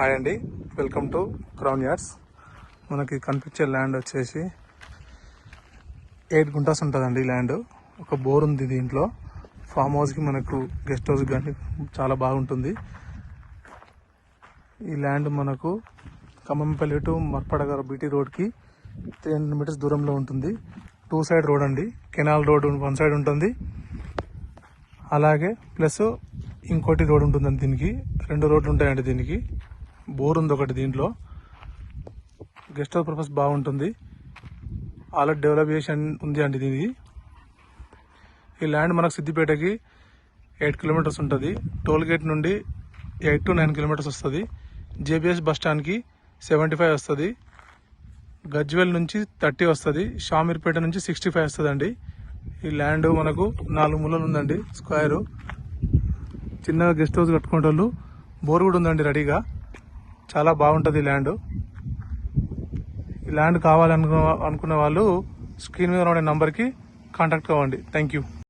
Hi అండి. Welcome to crown yards మనకి కనిపించే ల్యాండ్ వచ్చేసి ఎయిట్ గుంటాస్ ఉంటుందండి ఈ ల్యాండ్ ఒక బోర్ ఉంది దీంట్లో. ఫామ్ హౌస్కి మనకు గెస్ట్ హౌస్ కానీ చాలా బాగుంటుంది. ఈ ల్యాండ్ మనకు ఖమ్మంపల్లి టు మర్పడగర బీటీ రోడ్కి త్రీ హండ్రెడ్ మీటర్స్ దూరంలో ఉంటుంది. టూ సైడ్ రోడ్ అండి. కెనాల్ రోడ్ వన్ సైడ్ ఉంటుంది. అలాగే ప్లస్ ఇంకోటి రోడ్ ఉంటుందండి దీనికి. రెండు రోడ్లు ఉంటాయండి దీనికి. బోర్ ఉంది ఒకటి దీంట్లో. గెస్ట్ హౌస్ పర్పస్ బాగుంటుంది. ఆల్రెడీ డెవలప్ చేసి ఉంది అండి దీనికి. ఈ ల్యాండ్ మనకు సిద్దిపేటకి ఎయిట్ కిలోమీటర్స్ ఉంటుంది. టోల్ గేట్ నుండి ఎయిట్ టు నైన్ కిలోమీటర్స్ వస్తుంది. జేబీఎస్ బస్ స్టాండ్కి సెవెంటీ ఫైవ్ వస్తుంది. గజ్వెల్ నుంచి థర్టీ వస్తుంది. షామీర్పేట నుంచి సిక్స్టీ ఫైవ్ వస్తుందండి. ఈ ల్యాండ్ మనకు నాలుగు మూలలు ఉందండి. స్క్వేరు చిన్నగా గెస్ట్ హౌస్ కట్టుకునే వాళ్ళు బోర్ కూడా ఉందండి రెడీగా చాలా బాగుంటుంది ఈ ల్యాండ్. ఈ ల్యాండ్ కావాలనుకున్న అనుకునే వాళ్ళు స్క్రీన్ మీద ఉండే నెంబర్కి కాంటాక్ట్ కావండి. Thank you